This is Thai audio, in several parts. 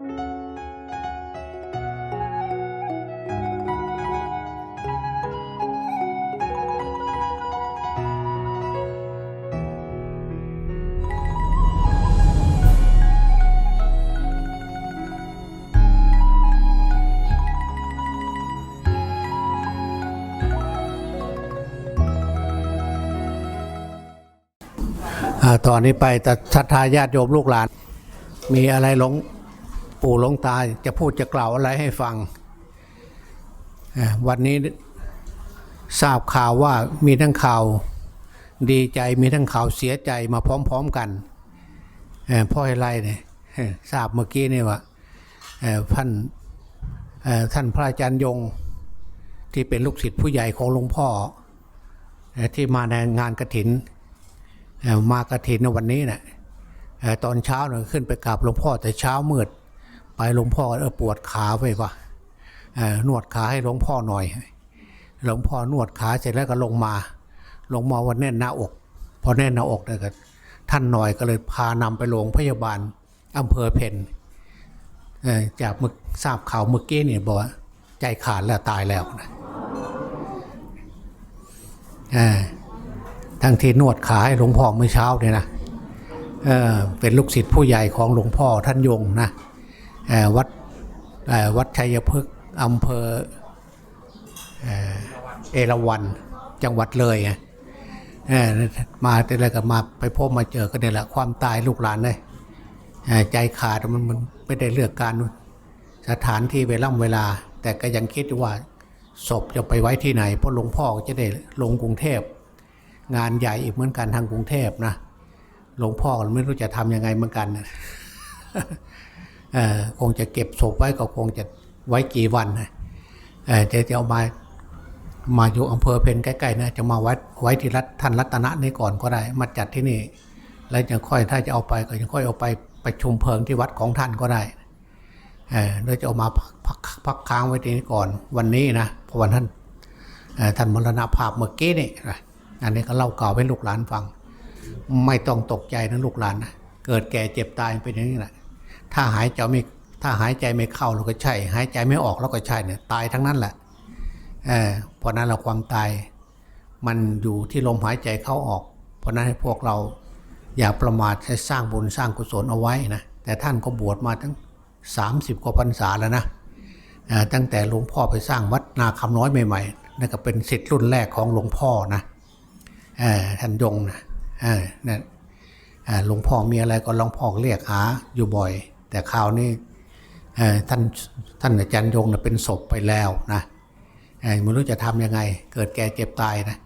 อ่าตอนนี้ไปแต่ศรัทธาญาติโยมลูกหลาน มีอะไรหลง ปู่หลวงตาจะพูดจะกล่าวอะไรให้ฟัง วันนี้ทราบข่าวว่ามีทั้งข่าวดีใจมีทั้งข่าวเสียใจมาพร้อมๆกันเอ่อเพ่อะไรเนี่ยทราบเมื่อกี้นี่ว่าท่านท่านพระอาจารย์ยงที่เป็นลูกศิษย์ผู้ใหญ่ของหลวงพ่อที่มาในงานกระถินเอ่อมากระถินในวันนี้เนะ่ะตอนเช้าเนี่ยขึ้นไปกราบหลวงพ่อแต่เช้ามืด ไปหลวงพ่อเออปวดขาไปว่ะนวดขาให้หลวงพ่อหน่อย หลวงพ่อนวดขาเสร็จแล้วก็ลงมา ลงมาวันแน่นหน้าอก พอแน่นหน้าอกเนี่ยก็ท่านหน่อยก็เลยพานำไปโรงพยาบาลอำเภอเพนเอจากมึกทราบข่าวเมื่อกี้เนี่ยบอกว่าใจขาดแล้วตายแล้วนะทั้งที่นวดขาให้หลวงพ่อเมื่อเช้าเนี่ยนะเเป็นลูกศิษย์ผู้ใหญ่ของหลวงพ่อท่านยงนะ วัดวัดชัยพฤกษ์อำเภอเอเอราวันจังหวัดเลยมาแต่ละก็มาไปพบมาเจอกันเนี่ยแหละความตายลูกหลานเลยใจขาดมันมันไม่ได้เลือกการสถานที่เวล่ำเวลา แต่ก็ยังคิดว่าศพจะไปไว้ที่ไหน เพราะหลวงพ่อจะได้ลงกรุงเทพ งานใหญ่อีกเหมือนกันทางกรุงเทพนะหลวงพ่อไม่รู้จะทำยังไงเหมือนกัน คงจะเก็บศพไว้ก็คงจะไว้กี่วันนะเจะจะเอามามาอยู่อำเภอเพนใกล้ๆนะจะมาไว้ไว้ที่รัฐท่านรัตนะนี่ก่อนก็ได้ มาจัดที่นี่ แล้วจะค่อยถ้าจะเอาไปก็จะค่อยเอาไปประชุมเพลิงที่วัดของท่านก็ได้เออโดยจะเอามาพักพักพักค้างไว้ที่นี่ก่อนวันนี้นะเพราะวันท่านท่านมรณภาพเมื่อกี้นี่อันนี้ก็เล่าเก่าให้ลูกหลานฟัง ไม่ต้องตกใจนะลูกหลานนะเกิดแก่เจ็บตายเป็นอย่างนี้แหละ ถ้าหายใจไม่ถ้าหายใจไม่เข้าเราก็ใช่ หายใจไม่ออกเราก็ใช่เนี่ยตายทั้งนั้นแหละเออเพราะนั้นเราความตาย มันอยู่ที่ลมหายใจเข้าออก เพราะนั้นให้พวกเราอย่าประมาทให้สร้างบุญสร้างกุศลเอาไว้นะแต่ท่านก็บวชมาตั้ง 30 กว่าพรรษาแล้วนะเอ่อตั้งแต่หลวงพ่อไปสร้างวัดนาคำน้อยใหม่ๆนั่นก็เป็นสิทธิ์รุ่นแรกของหลวงพ่อนะเอ่อท่านยงนะเอ่อหลวงพ่อมีอะไรก็หลวงพ่อเรียกหาอยู่บ่อย แต่คราวนี้ท่านท่านอาจารย์ยงเป็นศพไปแล้วนะไม่รู้จะทำยังไง เกิดแก่เจ็บตายนะ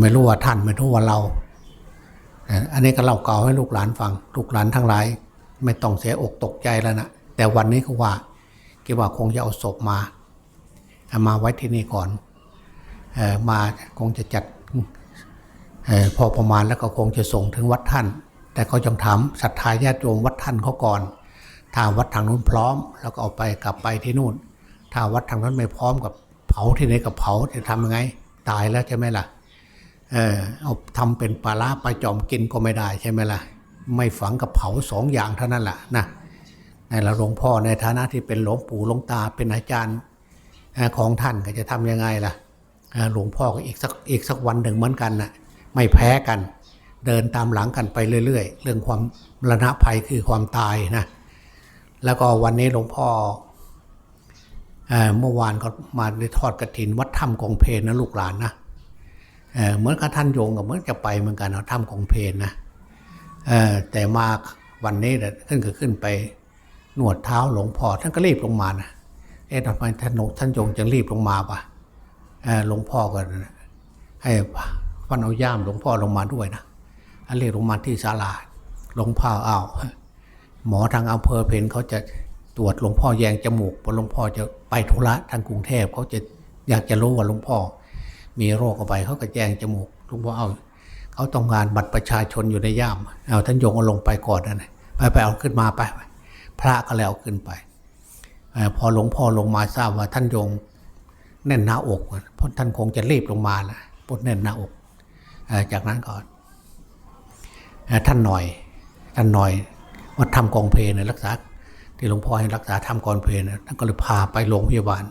ไม่รู้ว่าท่านไม่รู้ว่าเรา อันนี้ก็เล่าเก่าให้ลูกหลานฟัง ลูกหลานทั้งหลาย ไม่ต้องเสียอกตกใจแล้วนะแต่วันนี้ก็ว่าคิดว่าคงจะเอาศพมาเอามาไว้ที่นี่ก่อนอมาคงจะจัดอพอประมาณแล้วก็คงจะส่งถึงวัดท่าน แต่เขาจงถามศรัทธาญาติโยมวัดท่านเขาก่อน ถ้าวัดทางนู้นพร้อม แล้วก็เอาไปกลับไปที่นู่น ถ้าวัดทางนั้นไม่พร้อมกับเผาที่ไหนกับเผาจะทำยังไง ตายแล้วใช่ไหมล่ะ เออเอาทำเป็นปลาร้าปลาจอมกินก็ไม่ได้ใช่ไหมล่ะ ไม่ฝังกับเผาสองอย่างเท่านั้นแหละนะในละหลวงพ่อในฐานะที่เป็นหลวงปู่หลวงตาเป็นอาจารย์ของท่านก็จะทำยังไงล่ะหลวงพ่อก็อีกสักอีกสักวันหนึ่งเหมือนกันนะไม่แพ้กัน เดินตามหลังกันไปเรื่อย ๆ เรื่องความมรณะภัยคือความตายนะ แล้วก็วันนี้หลวงพ่อเมื่อวานก็มาได้ทอดกระถินวัดถ้ำกองเพลนนะลูกหลานนะเเหมือนกับท่านโยงกับเหมือนจะไปเหมือนกันนะถ้ำกองเพลนนะแต่มาวันนี้เนี่ยขึ้นก็ขึ้นไปหนวดเท้าหลวงพ่อท่านก็รีบลงมานะเอ๊ะทำไมท่านโท่านยงจึงรีบลงมาปะหลวงพ่อก็ให้ฟันเอาย่ามหลวงพ่อลงมาด้วยนะ เรียกลงมาที่ศาลาหลวงพ่ออ้าวหมอทางอำเภอเพนเขาจะตรวจหลวงพ่อแยงจมูกเพราะหลวงพ่อจะไปธุระทางกรุงเทพเขาจะอยากจะรู้ว่าหลวงพ่อ มีโรคอาไปเขาก็แยงจมูกหลวงพ่อเอาเขาต้องการบัตรประชาชนอยู่ในย่ามเอาท่านโยงเอาลงไปก่อนนะไปไปเอาขึ้นมาไปไปพระก็แล้วขึ้นไปอพอหลวงพ่อลงมาทราบว่าท่านโยงแน่นหน้าอกเพราะท่านคงจะรีบลงมานะปวดแน่นหน้าอกอจากนั้นก็เอ่อ ท่านหน่อยท่านหน่อยวัดธรรมกองเพลเนี่ยรักษา ที่หลวงพ่อให้รักษาทำกอนเพลนะท่านก็เลยพาไปโรงพยาบาล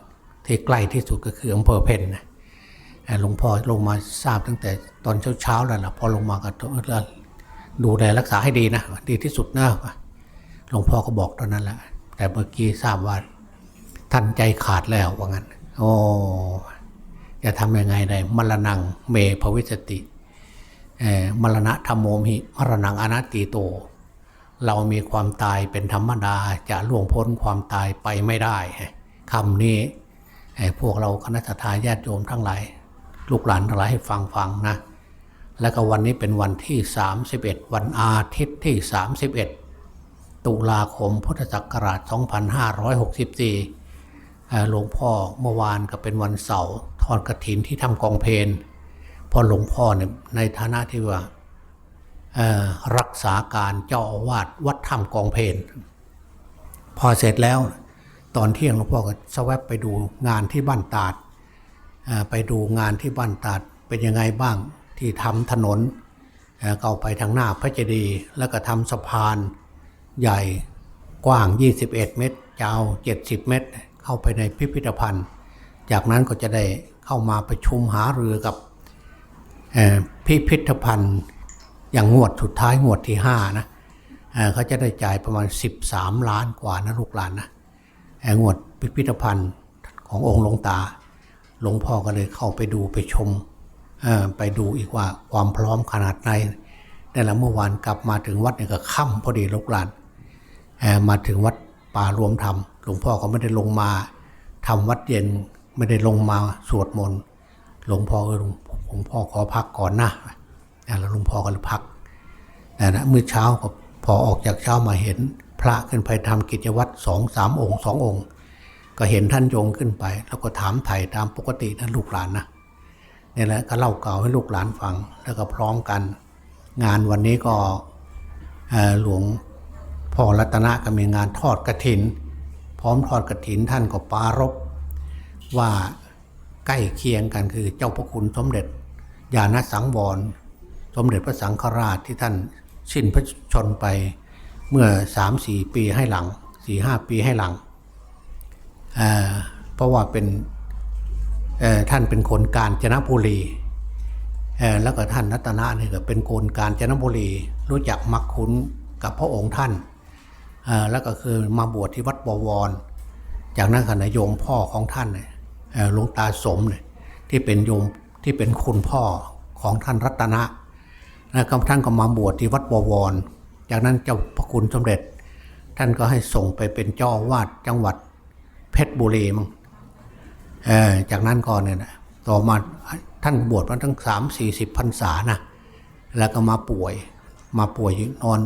ที่ใกล้ที่สุดก็คืออำเภอเพนนะหลวงพ่อลงมาทราบตั้งแต่ตอนเช้าๆแล้วล่ะพอลงมาก็ต้องดูแลรักษาให้ดีนะดีที่สุดนะหลวงพ่อก็บอกตอนนั้นแหละแต่เมื่อกี้ทราบว่าท่านใจขาดแล้วว่างั้น โอ้จะทำยังไงได้มรณงเมภวิสติ มรณะธรรมโมหิมรณังอนัตติโต เรามีความตายเป็นธรรมดาจะล่วงพ้นความตายไปไม่ได้คำนี้พวกเราคณะทาญาติโยมทั้งหลาย ลูกหลานทั้งหลายให้ฟังฟังนะ แล้วก็วันนี้เป็นวันที่ 31 วันอาทิตย์ที่ 31 ตุลาคมพุทธศักราช 2564เอ่อหลวงพ่อเมื่อวานก็เป็นวันเสาร์ทอดกระถินที่ทำกองเพล เพอหลวงพ่อเนี่ยในฐานะที่ว่ารักษาการเจ้าอาวาสวัดถ้ำกองเพลพอเสร็จแล้วตอนเที่ยงหลวงพ่อก็สวบไปดูงานที่บ้านตาดไปดูงานที่บ้านตาดเป็นยังไงบ้างที่ทำถนนเอ่อเข้าไปทางหน้าพระเจดีย์แล้วก็ทำสะพานใหญ่กว้าง 21 เมตรยาว 70 เมตร เข้าไปในพิพิธภัณฑ์ จากนั้นก็จะได้เข้ามาประชุมหารือกับ พิพิธภัณฑ์อย่างงวดสุดท้ายงวดที่5นะเเขาจะได้จ่ายประมาณ 13 ล้านกว่านะลูกหลานนะงวดพิพิธภัณฑ์ขององค์หลวงตา หลวงพ่อก็เลยเข้าไปดูไปชมไปดูอีกว่าความพร้อมขนาดไหนแต่ละเมื่อวานกลับมาถึงวัดเนี่ยก็ค่ำพอดีลูกหลานมาถึงวัดป่ารวมธรรมหลวงพ่อก็ไม่ได้ลงมาทำวัดเย็นไม่ได้ลงมาสวดมนต์หลวงพ่อเออ หลวงพ่อขอพักก่อนนะแล้วหลวงพ่อก็เลยพักแต่นะเมื่อเช้าก็พอออกจากเช้ามาเห็น พระขึ้นไปทำกิจวัตรสองสามองค์สององค์ ก็เห็นท่านโยงขึ้นไป แล้วก็ถามไถ่ตามปกตินะลูกหลานนะนี่แหละก็เล่าเก่าให้ลูกหลานฟังแล้วก็พร้อมกัน งานวันนี้ก็หลวงพ่อรัตนะก็มีงานทอดกระถิน พร้อมทอดกระถินท่านก็ปารภว่า ใกล้เคียงกันคือเจ้าพระคุณสมเด็จญาณสังวร สมเด็จพระสังฆราชที่ท่านสิ้นพระชนไปเมื่อสามสี่ปีให้หลังสี่ห้าปีให้หลังเเพราะว่าเป็นท่านเป็นคนกาญจนบุรีแล้วก็ท่านรัตนะนี่ก็เป็นคนกาญจนบุรี รู้จักมักคุ้นกับพระองค์ท่าน แล้วก็คือมาบวชที่วัดบวร จากนั้นขณะโยมพ่อของท่านเนี่ย หลวงตาสมเนี่ยที่เป็นโยมที่เป็นคุณพ่อของท่านรัตนะนะครับท่านก็มาบวชที่วัดบวร จากนั้นเจ้าพระคุณสมเด็จ ท่านก็ให้ส่งไปเป็นเจ้าวาดจังหวัดเพชรบุรีมั้งจากนั้นก่อนเนี่ยนะต่อมาท่านบวชมาทั้งสามสี่สิบพรรษานะแล้วก็มาป่วยมาป่วยนอน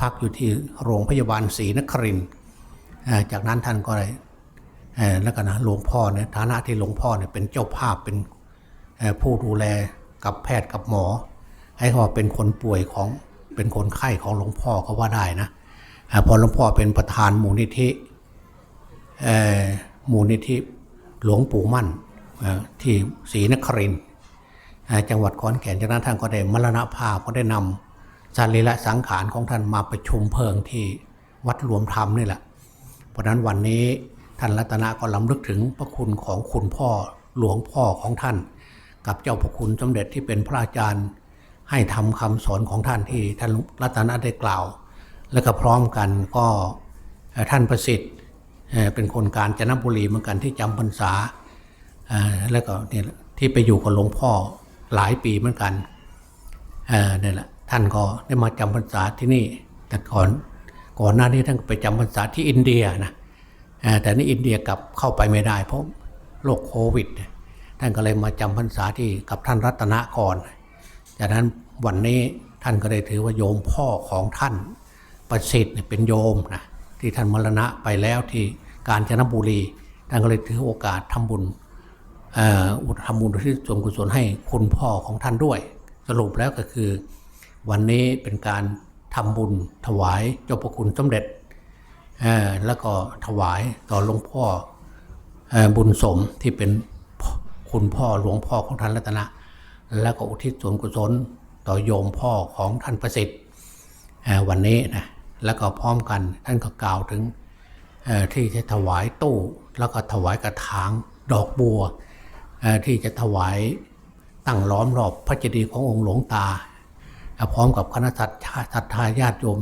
พักอยู่ที่โรงพยาบาลศรีนครินจากนั้นท่านก็เลย แล้วก็นะหลวงพ่อเนี่ยฐานะที่หลวงพ่อเนี่ยเป็นเจ้าภาพเป็นผู้ดูแลกับแพทย์กับหมอ ให้เขาเป็นคนป่วยของเป็นคนไข้ของหลวงพ่อเขาว่าได้นะพอหลวงพ่อเป็นประธานมูลนิธิมูลนิธิหลวงปู่มั่นที่ศรีนครินจังหวัดขอนแก่นจากนั้นท่านก็ได้มรณภาพก็ได้นำสรีระสังขารของท่านมาประชุมเพลิงที่วัดรวมธรรมนี่แหละ เพราะฉะนั้นวันนี้ ท่านรัตนะก็ลำลึกถึงพระคุณของคุณพ่อหลวงพ่อของท่าน กับเจ้าพระคุณสมเด็จที่เป็นพระอาจารย์ ให้ทำคำสอนของท่านที่ท่านรัตนะได้กล่าว และก็พร้อมกันก็ท่านประสิทธิ์เป็นคนการจนบุรีเหมือนกันที่จำพรรษาแล้วก็เนี่ยที่ไปอยู่กับหลวงพ่อหลายปีเหมือนกันเนี่แหละท่านก็ได้มาจำพรรษาที่นี่แต่ก่อนก่อนหน้านี้ท่านไปจำพรรษาที่อินเดียนะ แต่นี่อินเดียกลับเข้าไปไม่ได้ เพราะโรคโควิด ท่านก็เลยมาจำพรรษาที่กับท่านรัตนก่อนจากนั้นวันนี้ท่านก็ได้ถือว่าโยมพ่อของท่านประสิทธิ์เป็นโยมนะที่ท่านมรณะไปแล้วที่กาญจนบุรีท่านก็เลยถือโอกาสทำบุญอุทำบุญที่ส่วนกุศลให้คุณพ่อของท่านด้วย สรุปแล้วก็คือ วันนี้เป็นการทำบุญถวายเจ้าพระคุณสมเด็จ แล้วก็ถวายต่อหลวงพ่ออบุญสมที่เป็นคุณพ่อหลวงพ่อของท่านรัตนะ แล้วก็อุทิศส่วนกุศลต่อโยมพ่อของท่านประสิทธิ์วันนี้นะแล้วก็พร้อมกันท่านก็กล่าวถึงที่จะถวายตู้ แล้วก็ถวายกระถางดอกบัว ที่จะถวายตั้งล้อมรอบพระเจดีย์ขององค์หลวงตา พร้อมกับคณะสัตยาศรัทธาญาติโยม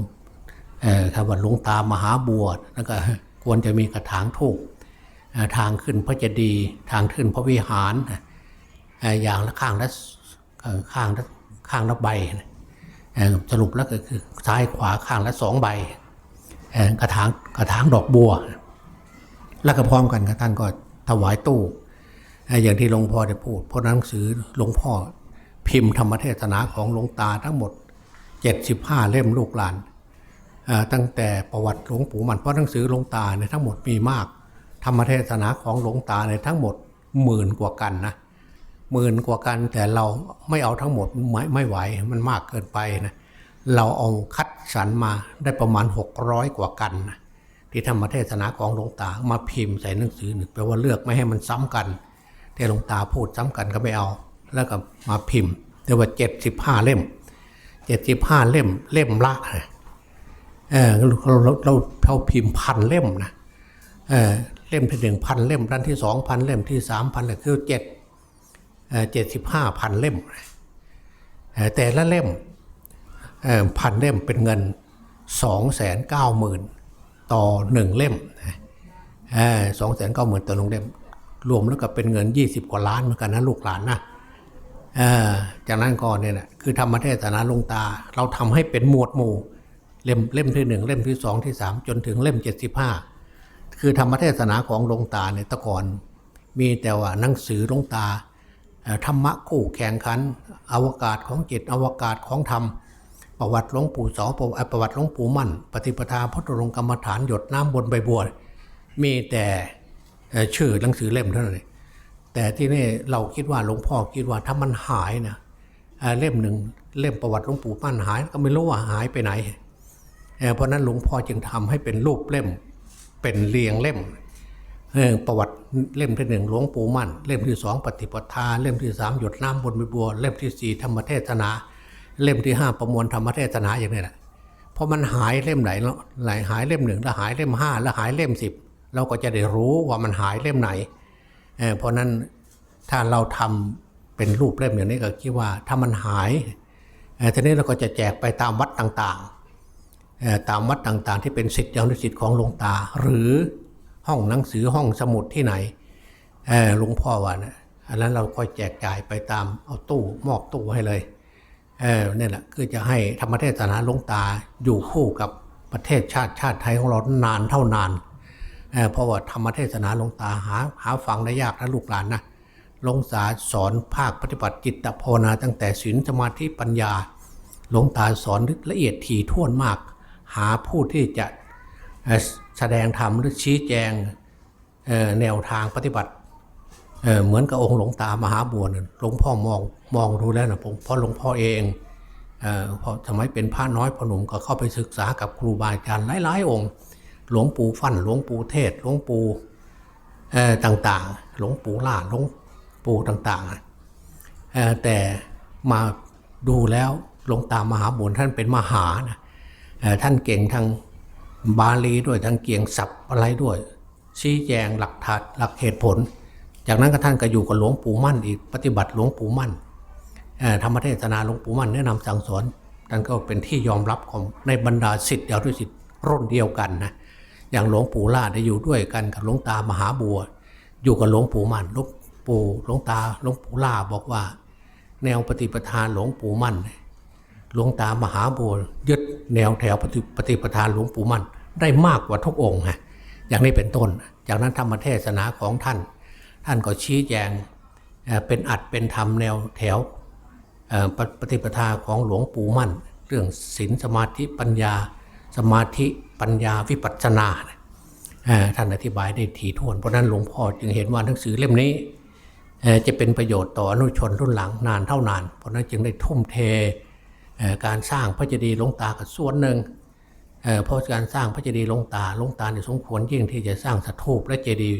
เอ่อคำว่าหลวงตามหาบัวแล้วก็ควรจะมีกระถางทูบทางขึ้นพระเจดีย์ทางขึ้นพระวิหารอย่างละข้างละข้างละข้างละใบสรุปแล้วก็คือซ้ายขวาข้างละสองใบกระถางกระถางดอกบัว แล้วก็พร้อมกันกับท่านก็ถวายตู้อย่างที่หลวงพ่อได้พูด เพราะหนังสือหลวงพ่อพิมพ์ธรรมเทศนาของหลวงตาทั้งหมด 75 เล่มลูกหลาน ตั้งแต่ประวัติหลวงปู่มันเพราะหนังสือหลวงตาเนี่ยทั้งหมดมีมาก ธรรมเทศนาของหลวงตาเนี่ยทั้งหมดหมื่นกว่ากันนะหมื่นกว่ากันแต่เราไม่เอาทั้งหมดไม่ไม่ไหวมันมากเกินไปนะเราเอาคัดสรรมาได้ประมาณ 600 กว่ากันนะที่ธรรมเทศนาของหลวงตามาพิมพ์ใส่หนังสือหนึ่งแปลว่าเลือกไม่ให้มันซ้ำกันที่หลวงตาพูดซ้ำกันก็ไม่เอา แล้วก็มาพิมพ์เรียกว่า 75 เล่ม 75 เล่มเล่มละ เราเราเราพิมพ์พันเล่มนะเล่มที่หนึ่งพันเล่มด้นที่สองพันเล่มที่สามพันเล่มคือเจ็ดเจ็ดสิบห้าพันเล่ม แต่ละเล่มพันเล่มเป็นเงิน2องแสนเก้าหมื่นต่อหนึ่งเล่มสองแสนเก้าหมื่นต่อหนึ่งเล่ม รวมแล้วก็เป็นเงิน20กว่าล้านเหมือนกันนะลูกหลานนะจากนั้นก่อนเนี่ยนะคือธรรมเทศนาลงตา เราทำให้เป็นหมวดหมู่ เล่มเล่มที่หนึ่งเล่มที่สองที่สามจนถึงเล่ม75คือธรรมเทศนาของหลวงตาเนี่ยตะก่อนมีแต่ว่าหนังสือหลวงตาธรรมะคู่แข่งขัน อวกาศของจิตอวกาศของธรรม ประวัติหลวงปู่สอประวัติประวัติหลวงปู่มั่น ปฏิปทาพุทธรงกรรมฐานหยดน้ำบนใบบัวมีแต่เอ่อชื่อหนังสือเล่มเท่านั้นเองแต่ที่นี่เราคิดว่าหลวงพ่อคิดว่าถ้ามันหายนะเล่มหนึ่งเล่มประวัติหลวงปู่มั่นหาย ก็ไม่รู้ว่าหายไปไหน เพราะนั้นหลวงพ่อจึงทำให้เป็นรูปเล่ม เป็นเรียงเล่มประวัติเล่มที่หนึ่งหลวงปู่มั่น เล่มที่สองปฏิปทา เล่มที่สามหยดน้ำบนใบบัว เล่มที่สี่ธรรมเทศนา เล่มที่ห้าประมวลธรรมเทศนาอย่างนี้แหละพราะมันหายเล่มไหนแล้วไหนหายเล่มหนึ่งแล้วหายเล่มห้าแล้วหายเล่มสิบเราก็จะได้รู้ว่ามันหายเล่มไหนเเพราะนั้นถ้าเราทำเป็นรูปเล่มอย่างนี้ก็คิดว่าถ้ามันหายทีนี้เราก็จะแจกไปตามวัดต่างๆ ตามวัดต่างๆ ที่เป็นสิทธิ์ยานุสิทธิ์ของหลวงตา หรือห้องหนังสือห้องสมุดที่ไหนหลวงพ่อว่านะอันนั้นเราก็แจกจ่ายไปตามเอาตู้มอบตู้ให้เลยเนี่ยแหละคือจะให้ธรรมเทศนาหลวงตาอยู่คู่กับประเทศชาติชาติไทยของเรานานเท่านานเเพราะว่าธรรมเทศนาหลวงตาหาหาฟังได้ยากนะลูกหลานนะหลวงตาสอนภาคปฏิบัติจิตภาวนาตั้งแต่ศีลสมาธิปัญญาหลวงตาสอนละเอียดถี่ถ้วนมาก หาผู้ที่จะแสดงธรรมหรือชี้แจงแนวทางปฏิบัติเเหมือนกับองค์หลวงตามหาบัวน่ะหลวงพ่อมองมองดูแล้วนะผมเพราะหลวงพ่อเองเออพอสมัยเป็นพระน้อยพหนุ่มก็เข้าไปศึกษากับครูบาอาจารย์หลายๆองค์ หลวงปู่ฟั่นหลวงปู่เทศหลวงปู่ต่างๆ หลวงปู่ล่าหลวงปู่ต่างๆแต่มาดูแล้วหลวงตามหาบุญท่านเป็นมหานะ ท่านเก่งทางบาลีด้วยทางเกียงศัพท์อะไรด้วย ชี้แจงหลักฐานหลักเหตุผล จากนั้นก็ท่านก็อยู่กับหลวงปู่มั่นอีกปฏิบัติหลวงปู่มั่นธรรมเทศนาหลวงปู่มั่นแนะนำสั่งสอนท่านก็เป็นที่ยอมรับของในบรรดาสิทธิ์เดียวด้วยสิทธิ์รุ่นเดียวกันนะอย่างหลวงปู่ล่าได้อยู่ด้วยกันกับหลวงตามหาบัว อยู่กับหลวงปู่มั่นหลวงปู่หลวงตาหลวงปู่ล่าบอกว่า แนวปฏิปทาหลวงปู่มั่น หลวงตามหาบัวยึดแนวแถวปฏิปฏปทาหลวงปู่มั่นได้มากกว่าทุกองค์ฮะอย่างนี้เป็นต้น จากนั้นธรรมเทศนาของท่าน ท่านก็ชี้แจงเป็นอัดเป็นธรรมแนวแถวปปฏิปทาของหลวงปู่มั่น เรื่องศีลสมาธิปัญญา สมาธิปัญญาวิปัสสนานะท่านอธิบายได้ถี่ถ้วนเพราะนั้นหลวงพ่อจึงเห็นว่าหนังสือเล่มนี้จะเป็นประโยชน์ต่ออนุชนรุ่นหลังนานเท่านาน เพราะนั้นจึงได้ทุ่มเท การสร้างพระเจดีย์หลวงตากับส่วนหนึ่งเพราะการสร้างพระเจดีย์หลวงตาหลวงตาเนี่ยสมควรยิ่งที่จะสร้างสถูปและเจดีย์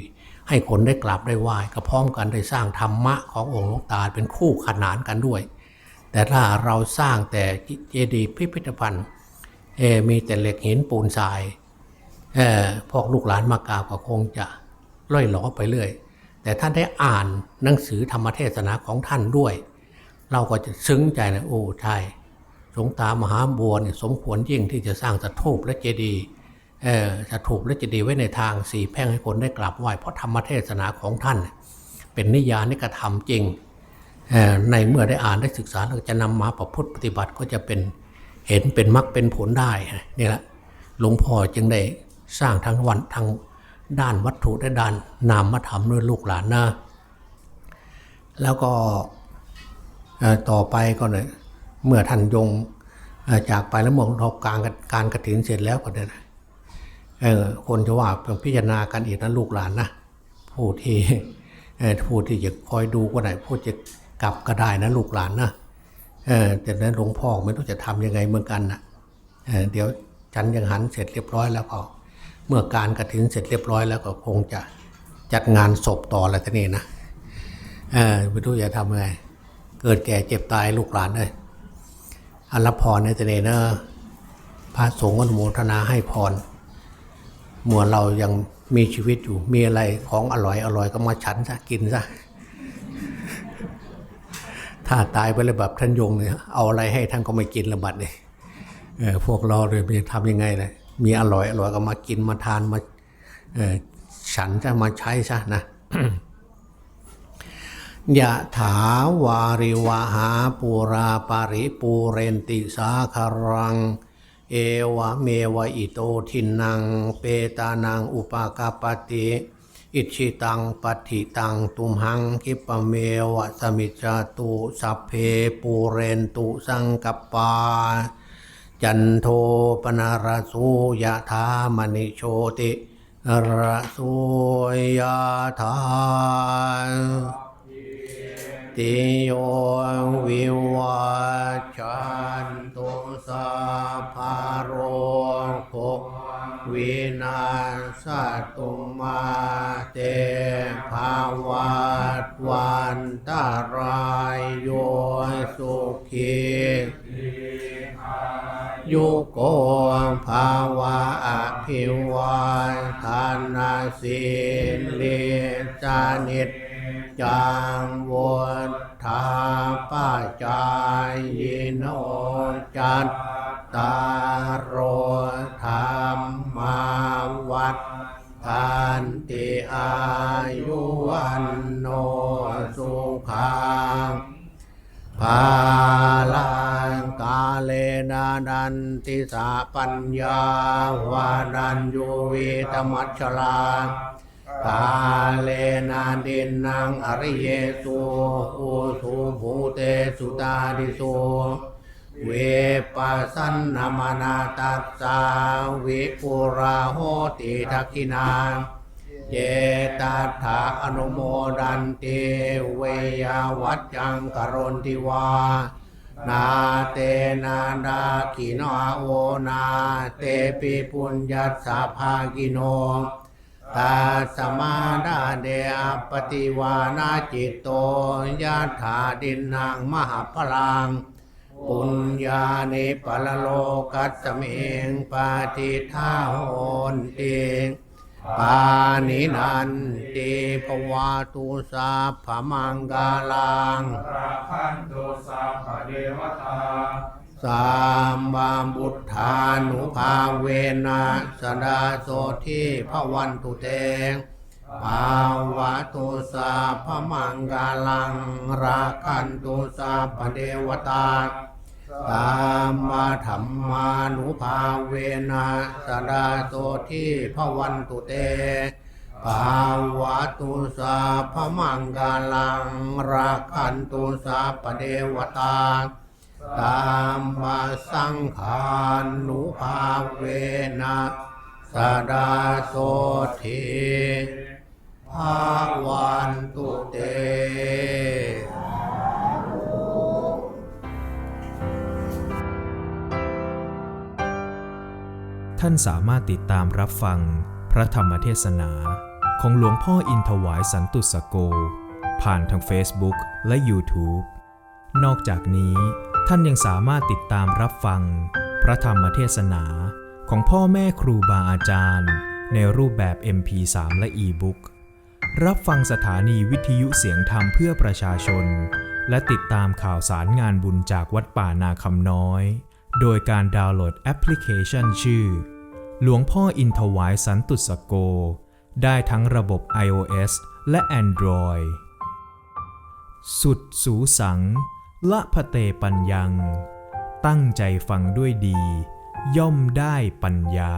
ให้คนได้กราบได้ไหว้ก็พร้อมกันได้สร้างธรรมะขององค์หลวงตาเป็นคู่ขนานกันด้วย แต่ถ้าเราสร้างแต่เจดีย์พิพิธภัณฑ์มีแต่เหล็กหินปูนทรายเอ่อพวกลูกหลานมากราบก็คงจะล่อยหลอไปเรื่อยแต่ท่านได้อ่านหนังสือธรรมเทศนาของท่านด้วย เราก็จะซึ้งใจนะโอ้ใช่ สงตามหาบัวเนี่ยสมควรยิ่งที่จะสร้างสถูปและเจดีย์สถูปและเจดีย์ไว้ในทางสี่แพ่งให้คนได้กราบไหว้เพราะธรรมเทศนาของท่าน เป็นนิยานิกระทำจริงในเมื่อได้อ่านได้ศึกษาเราจะนำมาประพฤติปฏิบัติก็จะเป็นเห็นเป็นมรรคเป็นผลได้นี่แหละหลวงพ่อจึงได้สร้างทั้งวันทั้งด้านวัตถุและด้านนามธรรมด้วยลูกหลานนะแล้วก็ต่อไปก็เลย เมื่อท่านยงจากไปแล้วเมื่อเราการการกระถินเสร็จแล้วก็เนี่ยนะเออคนจะว่าเป็นพิจารณากันอีกนะลูกหลานนะผู้ที่ผู้ที่จะคอยดูก็ได้ผู้จะกลับก็ได้นะลูกหลานนะเออแต่นั้นหลวงพ่อไม่รู้จะทำยังไงเหมือนกันนะเออเดี๋ยวจันยังหันเสร็จเรียบร้อยแล้วก็เมื่อการกระถินเสร็จเรียบร้อยแล้วก็คงจะจัดงานศพต่ออะไรทีนี้นะเออไม่รู้จะทำยังไง เกิดแก่เจ็บตายลูกหลานเลย อันรับพรในตเนเนอะพระสงฆ์อนุโมทนาให้พรเมื่อเรายังมีชีวิตอยู่ มีอะไรของอร่อยอร่อยก็มาฉันซะกินซะถ้าตายไปเลยแบบท่านยงเนี่ยเอาอะไรให้ท่านก็ไม่กินละบัดเลยเออพวกเราเลยจะทำยังไงเลยมีอร่อยอร่อยก็มากินมาทานมาเออฉันจะมาใช้ซะนะ ยะถาวาริวหาปูราปาริปูเรนติสาคารัง เอวะเมวะอิโตทินัง เปตานังอุปากาปติอิชิตังปัติตังตุมหังคิปะเมวะสมิจจตุสัพเพปูเรนตุสังกปปา จันโทปนารสูยะธามณิโชติระสูยะธา ติโยวิวัชชันตุสัพพโรโควินาศตุมาเตภาวัตวันตารายโยสุขียุโกภาวะอภิวันทานาสิเลจานิต จังวุฒาป้าจายโนจัตตารโรธรรมาวัดทันติอายุวันโนสุขังภาลังกาเลนาดันติสาปัญญาวาดันยูวิตมัชลา กาเลนาดินนางอริเยสุอุสุภูเตสุตาดิสุเวปัสสันนามนาตัสสาวิปุราโหติทักินาเจตถาอนุโมดันเตเวยาวัจจังกรณติวา นาเตนาดาขินาโอนา เตปิปุญญัสสะภากิโน ตาสมาดาเดอปฏิวานาจิตโตยะถาดินนางมหาพลังปุญญานิปละโลกัสเมงปาติทาโหนเติปานินันติภวาตุสาพมังกาลังราคันตุสัพเดวตา สามบามบุทธานุภาเวนะสดาโสทิพวันตุเตภาวะตุสาพมังกาลังราคันตุสาพเดวตาตามมาธรรมานุภาเวนะสดาโสทิพวันตุเตภาวะตุสาพมังกาลังราคันตุสาพเดวตา ตามมาสังขานุภาเวนะสดาโสทิภาวันตุเตท่านสามารถติดตามรับฟังพระธรรมเทศนาของหลวงพ่ออินถวายสันตุสโก ผ่านทาง Facebook และ YouTube นอกจากนี้ ท่านยังสามารถติดตามรับฟัง พระธรรมเทศนาของพ่อแม่ครูบาอาจารย์ ในรูปแบบ MP3 และ e-book รับฟังสถานีวิทยุเสียงธรรมเพื่อประชาชน และติดตามข่าวสารงานบุญจากวัดป่านาคำน้อย โดยการดาวน์โหลดแอปพลิเคชันชื่อ หลวงพ่ออินทวายสันตุสโก ได้ทั้งระบบ iOS และ Android สุดสูสัง ละพะเตปัญญัง ตั้งใจฟังด้วยดี ย่อมได้ปัญญา